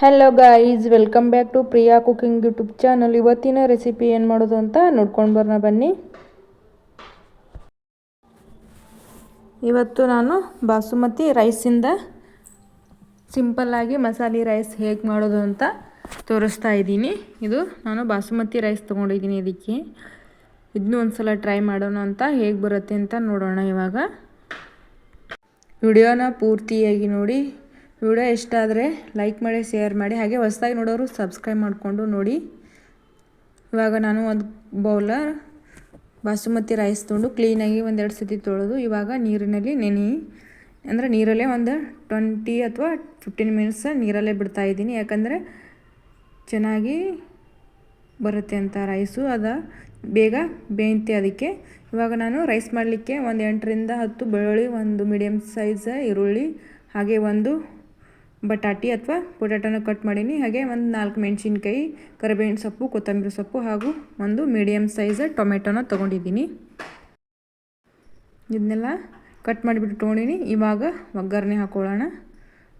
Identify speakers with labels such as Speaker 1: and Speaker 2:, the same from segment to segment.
Speaker 1: Hello guys welcome back to Priya cooking YouTube channel ಇವತ್ತಿನ recipe ಏನು ಮಾಡೋದು ಅಂತ ನೋಡ್ಕೊಂಡು ಬರೋಣ ಬನ್ನಿ. ಇವತ್ತು ನಾನು ಬಾಸುಮತಿ ರೈಸಿಂದ ಸಿಂಪಲ್ಲಾಗಿ ಮಸಾಲೆ ರೈಸ್ ಹೇಗೆ ಮಾಡೋದು ಅಂತ ತೋರಿಸ್ತಾ ಇದ್ದೀನಿ. ಇದು ನಾನು ಬಾಸುಮತಿ ರೈಸ್ ತೊಗೊಂಡಿದ್ದೀನಿ ಇದಕ್ಕೆ. ಇದನ್ನೂ ಒಂದು ಸಲ ಟ್ರೈ ಮಾಡೋಣ ಅಂತ ಹೇಗೆ ಬರುತ್ತೆ ಅಂತ ನೋಡೋಣ ಇವಾಗ. ವಿಡಿಯೋನ ಪೂರ್ತಿಯಾಗಿ ನೋಡಿ. ವಿಡಿಯೋ ಇಷ್ಟ ಆದರೆ ಲೈಕ್ ಮಾಡಿ ಶೇರ್ ಮಾಡಿ, ಹಾಗೆ ಹೊಸದಾಗಿ ನೋಡೋರು ಸಬ್ಸ್ಕ್ರೈಬ್ ಮಾಡಿಕೊಂಡು ನೋಡಿ. ಇವಾಗ ನಾನು ಒಂದು ಬೌಲ ಬಾಸುಮತಿ ರೈಸ್ ತೊಗೊಂಡು ಕ್ಲೀನಾಗಿ ಒಂದೆರಡು ಸತಿ ತೊಳೆದು ಇವಾಗ ನೀರಿನಲ್ಲಿ ನೆನೆ. ಅಂದರೆ ನೀರಲ್ಲೇ ಒಂದು ಟ್ವೆಂಟಿ ಅಥವಾ ಫಿಫ್ಟೀನ್ ಮಿನಿಟ್ಸ್ ನೀರಲ್ಲೇ ಬಿಡ್ತಾ ಇದ್ದೀನಿ. ಯಾಕಂದರೆ ಚೆನ್ನಾಗಿ ಬರುತ್ತೆ ಅಂತ ರೈಸು ಅದು ಬೇಗ ಬೇಯುತ್ತೆ ಅದಕ್ಕೆ. ಇವಾಗ ನಾನು ರೈಸ್ ಮಾಡಲಿಕ್ಕೆ ಒಂದು ಎಂಟರಿಂದ ಹತ್ತು ಬೆಳ್ಳುಳ್ಳಿ, ಒಂದು ಮೀಡಿಯಮ್ ಸೈಜ್ ಈರುಳ್ಳಿ, ಹಾಗೆ ಒಂದು ಬಟಾಟಿ ಅಥವಾ ಪೊಟ್ಯಾಟೋನ ಕಟ್ ಮಾಡೀನಿ. ಹಾಗೆ ಒಂದು ನಾಲ್ಕು ಮೆಣಸಿನ್ಕಾಯಿ, ಕರಿಬೇವಿನ ಸೊಪ್ಪು, ಕೊತ್ತಂಬರಿ ಸೊಪ್ಪು ಹಾಗೂ ಒಂದು ಮೀಡಿಯಮ್ ಸೈಜ್ ಟೊಮೆಟೊನ ತೊಗೊಂಡಿದ್ದೀನಿ. ಇದನ್ನೆಲ್ಲ ಕಟ್ ಮಾಡಿಬಿಟ್ಟು ತೊಗೊಂಡಿನಿ. ಇವಾಗ ಒಗ್ಗರಣೆ ಹಾಕೊಳ್ಳೋಣ.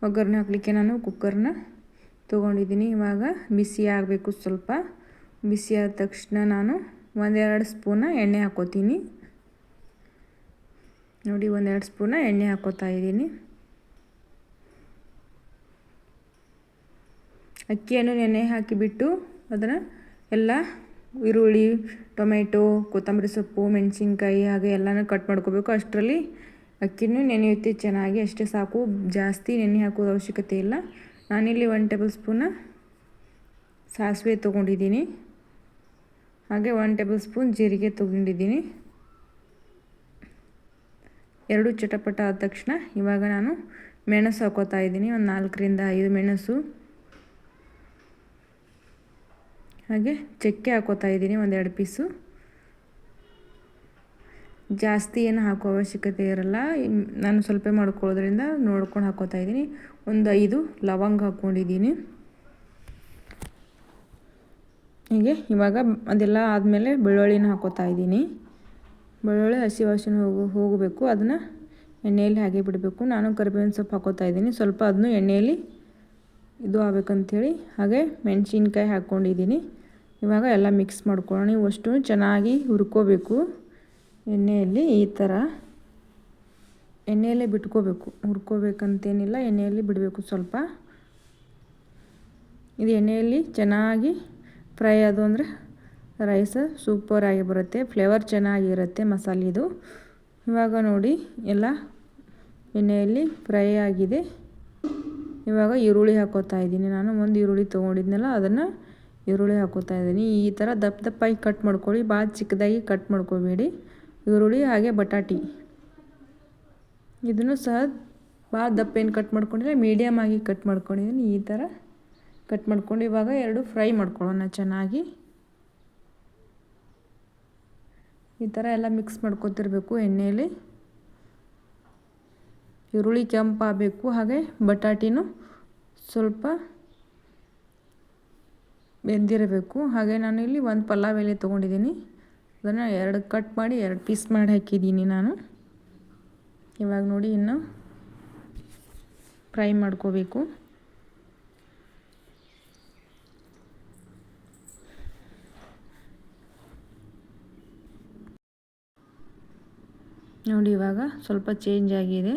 Speaker 1: ಒಗ್ಗರಣೆ ಹಾಕಲಿಕ್ಕೆ ನಾನು ಕುಕ್ಕರ್ನ ತೊಗೊಂಡಿದ್ದೀನಿ. ಇವಾಗ ಬಿಸಿ ಆಗಬೇಕು ಸ್ವಲ್ಪ. ಬಿಸಿ ಆದ ತಕ್ಷಣ ನಾನು ಒಂದೆರಡು ಸ್ಪೂನ ಎಣ್ಣೆ ಹಾಕೋತೀನಿ. ನೋಡಿ, ಒಂದೆರಡು ಸ್ಪೂನ ಎಣ್ಣೆ ಹಾಕೋತಾ ಇದ್ದೀನಿ. ಅಕ್ಕಿಯನ್ನು ನೆನೆ ಹಾಕಿಬಿಟ್ಟು ಅದನ್ನು ಎಲ್ಲ ಈರುಳ್ಳಿ, ಟೊಮೆಟೊ, ಕೊತ್ತಂಬರಿ ಸೊಪ್ಪು, ಮೆಣಸಿನ್ಕಾಯಿ ಹಾಗೆ ಎಲ್ಲನೂ ಕಟ್ ಮಾಡ್ಕೋಬೇಕು. ಅಷ್ಟರಲ್ಲಿ ಅಕ್ಕಿನೂ ನೆನೆಯುತ್ತೆ ಚೆನ್ನಾಗಿ. ಅಷ್ಟೇ ಸಾಕು. ಜಾಸ್ತಿ ನೆನೆ ಹಾಕೋದು ಅವಶ್ಯಕತೆ ಇಲ್ಲ. ನಾನಿಲ್ಲಿ ಒನ್ ಟೇಬಲ್ ಸ್ಪೂನ ಸಾಸಿವೆ ತೊಗೊಂಡಿದ್ದೀನಿ. ಹಾಗೆ ಒನ್ ಟೇಬಲ್ ಸ್ಪೂನ್ ಜೀರಿಗೆ ತೊಗೊಂಡಿದ್ದೀನಿ. ಎರಡು ಚಟಪಟ ಆದ ತಕ್ಷಣ ಇವಾಗ ನಾನು ಮೆಣಸು ಹಾಕೋತಾ ಇದ್ದೀನಿ. ಒಂದು ನಾಲ್ಕರಿಂದ ಐದು ಮೆಣಸು. ಹಾಗೆ ಚಕ್ಕೆ ಹಾಕೋತಾ ಇದ್ದೀನಿ, ಒಂದೆರಡು ಪೀಸು. ಜಾಸ್ತಿ ಏನು ಹಾಕೋ ಅವಶ್ಯಕತೆ ಇರಲ್ಲ. ನಾನು ಸ್ವಲ್ಪ ಮಾಡ್ಕೊಳ್ಳೋದ್ರಿಂದ ನೋಡ್ಕೊಂಡು ಹಾಕೋತಾ ಇದ್ದೀನಿ. ಒಂದು ಐದು ಲವಂಗ ಹಾಕ್ಕೊಂಡಿದ್ದೀನಿ. ಹೀಗೆ ಇವಾಗ ಅದೆಲ್ಲ ಆದಮೇಲೆ ಬೆಳ್ಳುಳ್ಳಿನ ಹಾಕೋತಾ ಇದ್ದೀನಿ. ಬೆಳ್ಳುಳ್ಳಿ ಹಸಿ ವಾಸನೆ ಹೋಗು, ಹೋಗಬೇಕು. ಅದನ್ನು ಎಣ್ಣೆಯಲ್ಲಿ ಹಾಗೆ ಬಿಡಬೇಕು. ನಾನು ಕರಿಬೇವಿನ ಸೊಪ್ಪು ಹಾಕೋತಾ ಇದ್ದೀನಿ. ಸ್ವಲ್ಪ ಅದನ್ನು ಎಣ್ಣೆಯಲ್ಲಿ ಇದು ಆಗ್ಬೇಕಂಥೇಳಿ ಹಾಗೆ ಮೆಣಸಿನ್ಕಾಯಿ ಹಾಕ್ಕೊಂಡಿದ್ದೀನಿ. ಇವಾಗ ಎಲ್ಲ ಮಿಕ್ಸ್ ಮಾಡ್ಕೊಳ್ಳೋಣ. ನೀವು ಅಷ್ಟು ಚೆನ್ನಾಗಿ ಹುರ್ಕೋಬೇಕು. ಎಣ್ಣೆಯಲ್ಲಿ ಈ ಥರ ಎಣ್ಣೆಯಲ್ಲೇ ಬಿಟ್ಕೋಬೇಕು. ಹುರ್ಕೋಬೇಕಂತೇನಿಲ್ಲ, ಎಣ್ಣೆಯಲ್ಲಿ ಬಿಡಬೇಕು ಸ್ವಲ್ಪ. ಇದು ಎಣ್ಣೆಯಲ್ಲಿ ಚೆನ್ನಾಗಿ ಫ್ರೈ ಅದು ಅಂದರೆ ರೈಸ್ ಸೂಪರಾಗಿ ಬರುತ್ತೆ. ಫ್ಲೇವರ್ ಚೆನ್ನಾಗಿರುತ್ತೆ ಮಸಾಲಿದು. ಇವಾಗ ನೋಡಿ, ಎಲ್ಲ ಎಣ್ಣೆಯಲ್ಲಿ ಫ್ರೈ ಆಗಿದೆ. ಇವಾಗ ಈರುಳ್ಳಿ ಹಾಕೋತಾ ಇದ್ದೀನಿ. ನಾನು ಒಂದು ಈರುಳ್ಳಿ ತೊಗೊಂಡಿದ್ನಲ್ಲ, ಅದನ್ನು ಈರುಳ್ಳಿ ಹಾಕೋತಾ ಇದ್ದೀನಿ. ಈ ಥರ ದಪ್ಪ ದಪ್ಪಾಗಿ ಕಟ್ ಮಾಡ್ಕೊಳ್ಳಿ. ಭಾಳ ಚಿಕ್ಕದಾಗಿ ಕಟ್ ಮಾಡ್ಕೋಬೇಡಿ. ಈರುಳ್ಳಿ ಹಾಗೆ ಬಟಾಟಿ. ಇದನ್ನು ಸಹ ಭಾಳ ದಪ್ಪ ಏನು ಕಟ್ ಮಾಡ್ಕೊಂಡಿಲ್ಲ ಮೀಡಿಯಮ್ ಆಗಿ ಕಟ್ ಮಾಡ್ಕೊಂಡಿದ್ದೀನಿ. ಈ ಥರ ಕಟ್ ಮಾಡ್ಕೊಂಡು ಇವಾಗ ಎರಡು ಫ್ರೈ ಮಾಡ್ಕೊಳ್ಳೋಣ ಚೆನ್ನಾಗಿ. ಈ ಥರ ಎಲ್ಲ ಮಿಕ್ಸ್ ಮಾಡ್ಕೊತಿರ್ಬೇಕು ಎಣ್ಣೆಯಲ್ಲಿ ಈರುಳ್ಳಿ ಕೆಂಪಾಗಬೇಕು. ಹಾಗೆ ಬಟಾಟಿನೂ ಸ್ವಲ್ಪ ಬೆಂದಿರಬೇಕು. ಹಾಗೆ ನಾನು ಇಲ್ಲಿ ಒಂದು ಪಲಾವ್ ಎಲೆ ತೊಗೊಂಡಿದ್ದೀನಿ. ಅದನ್ನು ಎರಡು ಕಟ್ ಮಾಡಿ ಎರಡು ಪೀಸ್ ಮಾಡಿ ಹಾಕಿದ್ದೀನಿ ನಾನು. ಇವಾಗ ನೋಡಿ ಇನ್ನು ಫ್ರೈ ಮಾಡ್ಕೋಬೇಕು. ನೋಡಿ ಇವಾಗ ಸ್ವಲ್ಪ ಚೇಂಜ್ ಆಗಿದೆ.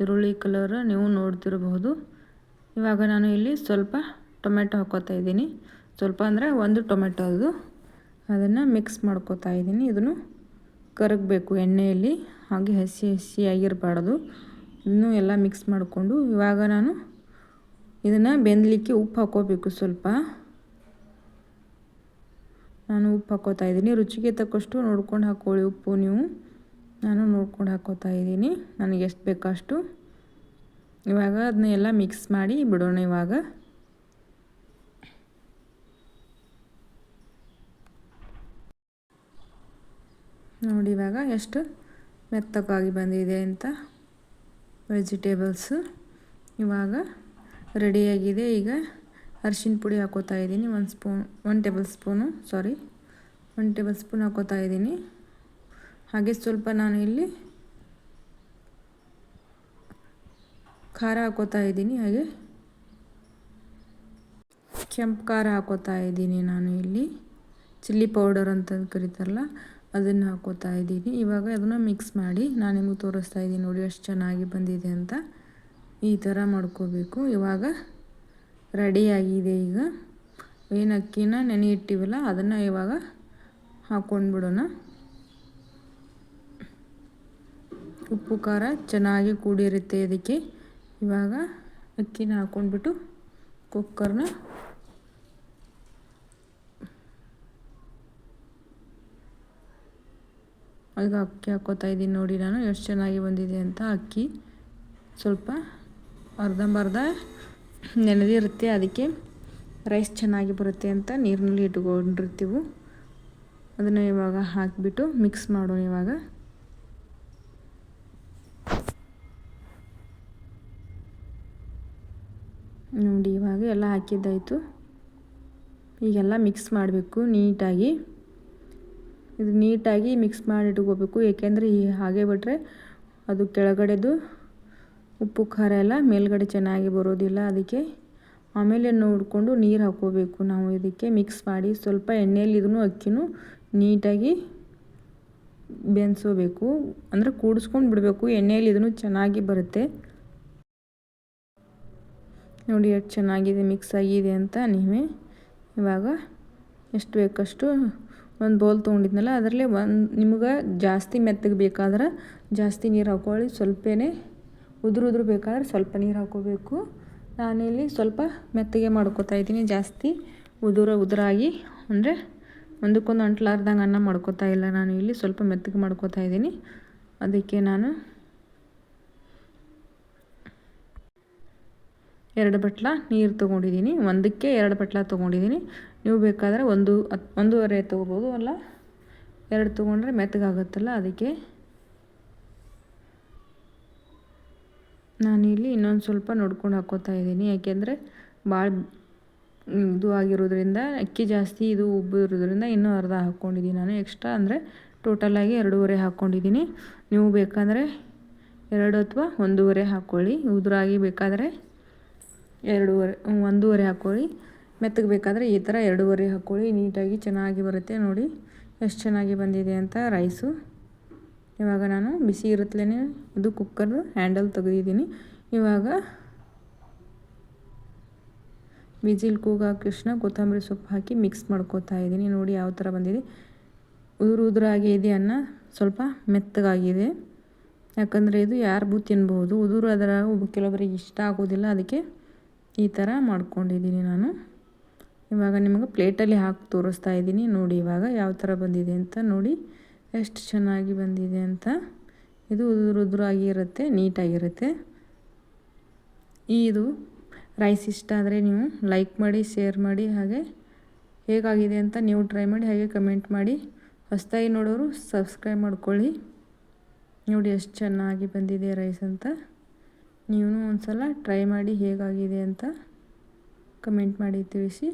Speaker 1: ಈರುಳ್ಳಿ ಕಲರ್ ನೀವು ನೋಡ್ತಿರಬಹುದು. ಇವಾಗ ನಾನು ಇಲ್ಲಿ ಸ್ವಲ್ಪ ಟೊಮೆಟೊ ಹಾಕೋತಾ ಇದ್ದೀನಿ. ಸ್ವಲ್ಪ ಅಂದರೆ ಒಂದು ಟೊಮೆಟೊ ಅದು ಅದನ್ನು ಮಿಕ್ಸ್ ಮಾಡ್ಕೋತಾ ಇದ್ದೀನಿ. ಇದನ್ನು ಕರಗಬೇಕು ಎಣ್ಣೆಯಲ್ಲಿ. ಹಾಗೆ ಹಸಿ ಹಸಿಯಾಗಿರಬಾರ್ದು. ಇನ್ನೂ ಎಲ್ಲ ಮಿಕ್ಸ್ ಮಾಡಿಕೊಂಡು ಇವಾಗ ನಾನು ಇದನ್ನು ಬೆಂದಲಿಕ್ಕೆ ಉಪ್ಪು ಹಾಕೋಬೇಕು ಸ್ವಲ್ಪ. ನಾನು ಉಪ್ಪು ಹಾಕೋತಾ ಇದ್ದೀನಿ. ರುಚಿಗೆ ತಕ್ಕಷ್ಟು ನೋಡ್ಕೊಂಡು ಹಾಕ್ಕೊಳ್ಳಿ ಉಪ್ಪು ನೀವು. ನಾನು ನೋಡ್ಕೊಂಡು ಹಾಕೋತಾ ಇದ್ದೀನಿ. ನನಗೆ ಎಷ್ಟು ಬೇಕಷ್ಟು ಇವಾಗ ಅದನ್ನೆಲ್ಲ ಮಿಕ್ಸ್ ಮಾಡಿ ಬಿಡೋಣ ಇವಾಗ. ನೋಡಿ ಇವಾಗ ಎಷ್ಟು ಮೆತ್ತಗಾಗಿ ಬಂದಿದೆ ಅಂತ ವೆಜಿಟೇಬಲ್ಸು. ಇವಾಗ ರೆಡಿಯಾಗಿದೆ. ಈಗ ಅರಿಶಿನ ಪುಡಿ ಹಾಕೋತಾ ಇದ್ದೀನಿ. ಒಂದು spoon one table spoon sorry one table spoon ಹಾಕೋತಾ ಇದ್ದೀನಿ. ಹಾಗೆ ಸ್ವಲ್ಪ ನಾನು ಇಲ್ಲಿ ಖಾರ ಹಾಕೋತಾ ಇದ್ದೀನಿ. ಹಾಗೆ ಕೆಂಪು ಖಾರ ಹಾಕೋತಾ ಇದ್ದೀನಿ ನಾನು ಇಲ್ಲಿ. ಚಿಲ್ಲಿ ಪೌಡರ್ ಅಂತ ಕರೀತಾರಲ್ಲ ಅದನ್ನು ಹಾಕೋತಾ ಇದ್ದೀನಿ. ಇವಾಗ ಅದನ್ನು ಮಿಕ್ಸ್ ಮಾಡಿ ನಾನು ನಿಮಗೆ ತೋರಿಸ್ತಾ ಇದ್ದೀನಿ ನೋಡಿ ಎಷ್ಟು ಚೆನ್ನಾಗಿ ಬಂದಿದೆ ಅಂತ. ಈ ಥರ ಮಾಡ್ಕೋಬೇಕು. ಇವಾಗ ರೆಡಿಯಾಗಿದೆ ಈಗ. ಏನು ಅಕ್ಕಿನ ನೆನೆ ಇಟ್ಟಿವಲ್ಲ ಅದನ್ನು ಇವಾಗ ಹಾಕ್ಕೊಂಡ್ಬಿಡೋಣ ಉಪ್ಪು, ಖಾರ ಚೆನ್ನಾಗಿ ಕೂಡಿರುತ್ತೆ ಇದಕ್ಕೆ. ಇವಾಗ ಅಕ್ಕಿನ ಹಾಕ್ಕೊಂಡ್ಬಿಟ್ಟು ಕುಕ್ಕರ್ನ ಈಗ ಅಕ್ಕಿ ಹಾಕ್ಕೋತಾ ಇದ್ದೀನಿ ನೋಡಿ ನಾನು, ಎಷ್ಟು ಚೆನ್ನಾಗಿ ಬಂದಿದೆ ಅಂತ ಅಕ್ಕಿ. ಸ್ವಲ್ಪ ಅರ್ಧಂಬರ್ಧ ನೆನೆದಿರುತ್ತೆ ಅದಕ್ಕೆ ರೈಸ್ ಚೆನ್ನಾಗಿ ಬರುತ್ತೆ ಅಂತ ನೀರಿನಲ್ಲಿ ಇಟ್ಕೊಂಡಿರ್ತೀವಿ. ಅದನ್ನು ಇವಾಗ ಹಾಕಿಬಿಟ್ಟು ಮಿಕ್ಸ್ ಮಾಡೋಣ ಇವಾಗ. ನೋಡಿ ಇವಾಗ ಎಲ್ಲ ಹಾಕಿದ್ದಾಯಿತು. ಈಗೆಲ್ಲ ಮಿಕ್ಸ್ ಮಾಡಬೇಕು ನೀಟಾಗಿ. ಇದು ನೀಟಾಗಿ ಮಿಕ್ಸ್ ಮಾಡಿ ಇಟ್ಕೋಬೇಕು. ಏಕೆಂದರೆ ಈ ಹಾಗೆ ಬಿಟ್ಟರೆ ಅದು ಕೆಳಗಡೆದು ಉಪ್ಪು, ಖಾರ ಎಲ್ಲ ಮೇಲ್ಗಡೆ ಚೆನ್ನಾಗಿ ಬರೋದಿಲ್ಲ ಅದಕ್ಕೆ. ಆಮೇಲೆ ನೋಡಿಕೊಂಡು ನೀರು ಹಾಕೋಬೇಕು ನಾವು ಇದಕ್ಕೆ ಮಿಕ್ಸ್ ಮಾಡಿ ಸ್ವಲ್ಪ ಎಣ್ಣೆಯಲ್ಲಿ ಇದನ್ನು ಅಕ್ಕಿನೂ ನೀಟಾಗಿ ಬೆನ್ಸೋಬೇಕು. ಅಂದರೆ ಕೂಡಿಸ್ಕೊಂಡು ಬಿಡಬೇಕು. ಎಣ್ಣೆಯಲ್ಲಿ ಇದನ್ನು ಚೆನ್ನಾಗಿ ಬರುತ್ತೆ. ನೋಡಿ ಎಷ್ಟು ಚೆನ್ನಾಗಿದೆ ಮಿಕ್ಸ್ ಆಗಿದೆ ಅಂತ ನೀವೇ ಇವಾಗ ಎಷ್ಟು ಬೇಕಷ್ಟು ಒಂದು ಬೌಲ್ ತೊಗೊಂಡಿದ್ನಲ್ಲ, ಅದರಲ್ಲಿ ಒಂದು ನಿಮ್ಗೆ ಜಾಸ್ತಿ ಮೆತ್ತಗೆ ಬೇಕಾದ್ರೆ ಜಾಸ್ತಿ ನೀರು ಹಾಕೊಳ್ಳಿ, ಸ್ವಲ್ಪನೇ ಉದುರು ಉದುರು ಬೇಕಾದ್ರೆ ಸ್ವಲ್ಪ ನೀರು ಹಾಕ್ಕೋಬೇಕು ನಾನಿಲ್ಲಿ ಸ್ವಲ್ಪ ಮೆತ್ತಗೆ ಮಾಡ್ಕೋತಾ ಇದ್ದೀನಿ, ಜಾಸ್ತಿ ಉದುರ ಉದುರಾಗಿ. ಅಂದರೆ ಒಂದಕ್ಕೊಂದು ಅಂಟ್ಲಾರ್ದಂಗೆ ಅನ್ನ ಮಾಡ್ಕೋತಾ ಇಲ್ಲ ನಾನು ಇಲ್ಲಿ ಸ್ವಲ್ಪ ಮೆತ್ತಗೆ ಮಾಡ್ಕೋತಾ ಇದ್ದೀನಿ. ಅದಕ್ಕೆ ನಾನು ಎರಡು ಬಟ್ಲ ನೀರು ತೊಗೊಂಡಿದ್ದೀನಿ. ಒಂದಕ್ಕೆ ಎರಡು ಬಟ್ಲ ತೊಗೊಂಡಿದ್ದೀನಿ. ನೀವು ಬೇಕಾದರೆ ಒಂದು ಒಂದೂವರೆ ತೊಗೋಬೋದು ಅಲ್ಲ? ಎರಡು ತೊಗೊಂಡ್ರೆ ಮೆತ್ತಗಾಗುತ್ತಲ್ಲ ಅದಕ್ಕೆ. ನಾನಿಲ್ಲಿ ಇನ್ನೊಂದು ಸ್ವಲ್ಪ ನೋಡ್ಕೊಂಡು ಹಾಕೋತಾ ಇದ್ದೀನಿ. ಯಾಕೆಂದರೆ ಭಾಳ ಇದು ಆಗಿರೋದ್ರಿಂದ, ಅಕ್ಕಿ ಜಾಸ್ತಿ, ಇದು ಉಬ್ಬು ಇರೋದ್ರಿಂದ ಇನ್ನೂ ಅರ್ಧ ಹಾಕ್ಕೊಂಡಿದ್ದೀನಿ ನಾನು. ಎಕ್ಸ್ಟ್ರಾ ಅಂದರೆ ಟೋಟಲಾಗಿ ಎರಡೂವರೆ ಹಾಕ್ಕೊಂಡಿದ್ದೀನಿ. ನೀವು ಬೇಕಾದರೆ ಎರಡು ಅಥವಾ ಒಂದೂವರೆ ಹಾಕ್ಕೊಳ್ಳಿ. ಉದುರಾಗಿ ಬೇಕಾದರೆ ಎರಡೂವರೆ ಒಂದೂವರೆ ಹಾಕ್ಕೊಳ್ಳಿ. ಮೆತ್ತಗೆ ಬೇಕಾದರೆ ಈ ಥರ ಎರಡೂವರೆ ಹಾಕ್ಕೊಳ್ಳಿ. ನೀಟಾಗಿ ಚೆನ್ನಾಗಿ ಬರುತ್ತೆ ನೋಡಿ. ಎಷ್ಟು ಚೆನ್ನಾಗಿ ಬಂದಿದೆ ಅಂತ ರೈಸು. ಇವಾಗ ನಾನು ಬಿಸಿ ಇರುತ್ತಲೇ ಇದು ಕುಕ್ಕರ್ ಹ್ಯಾಂಡಲ್ ತೆಗೆದಿದ್ದೀನಿ. ಇವಾಗ ವಿಜಿಲ್ ಕೂಗಾಕೃಷ್ಣ ಕೊತ್ತಂಬರಿ ಸೊಪ್ಪು ಹಾಕಿ ಮಿಕ್ಸ್ ಮಾಡ್ಕೋತಾ ಇದ್ದೀನಿ. ನೋಡಿ ಯಾವ ಥರ ಬಂದಿದೆ. ಉದುರು ಉದುರಾಗಿ ಇದೆ ಅನ್ನ. ಸ್ವಲ್ಪ ಮೆತ್ತಗಾಗಿದೆ. ಯಾಕಂದರೆ ಇದು ಯಾರು ಬೂ ತಿನ್ಬೋದು. ಉದುರು ಅದರ ಕೆಲವೊಬ್ಬರಿಗೆ ಇಷ್ಟ ಆಗೋದಿಲ್ಲ. ಅದಕ್ಕೆ ಈ ಥರ ಮಾಡ್ಕೊಂಡಿದ್ದೀನಿ ನಾನು. ಇವಾಗ ನಿಮಗೆ ಪ್ಲೇಟಲ್ಲಿ ಹಾಕಿ ತೋರಿಸ್ತಾ ಇದ್ದೀನಿ. ನೋಡಿ ಇವಾಗ ಯಾವ ಥರ ಬಂದಿದೆ ಅಂತ ನೋಡಿ. ಎಷ್ಟು ಚೆನ್ನಾಗಿ ಬಂದಿದೆ ಅಂತ. ಇದು ಉದುರು ಉದುರಾಗಿರುತ್ತೆ ನೀಟಾಗಿರುತ್ತೆ ಇದು ರೈಸ್ ಇಷ್ಟ ಆದರೆ ನೀವು ಲೈಕ್ ಮಾಡಿ, ಶೇರ್ ಮಾಡಿ, ಹಾಗೆ ಹೇಗಾಗಿದೆ ಅಂತ ನೀವು ಟ್ರೈ ಮಾಡಿ, ಹಾಗೆ ಕಮೆಂಟ್ ಮಾಡಿ. ಹೊಸದಾಗಿ ನೋಡೋರು ಸಬ್ಸ್ಕ್ರೈಬ್ ಮಾಡ್ಕೊಳ್ಳಿ. ನೋಡಿ ಎಷ್ಟು ಚೆನ್ನಾಗಿ ಬಂದಿದೆ ರೈಸ್ ಅಂತ. ನೀವು ಒಂದು ಸಲ ಟ್ರೈ ಮಾಡಿ ಹೇಗಾಗಿದೆ ಅಂತ ಕಮೆಂಟ್ ಮಾಡಿ ತಿಳಿಸಿ.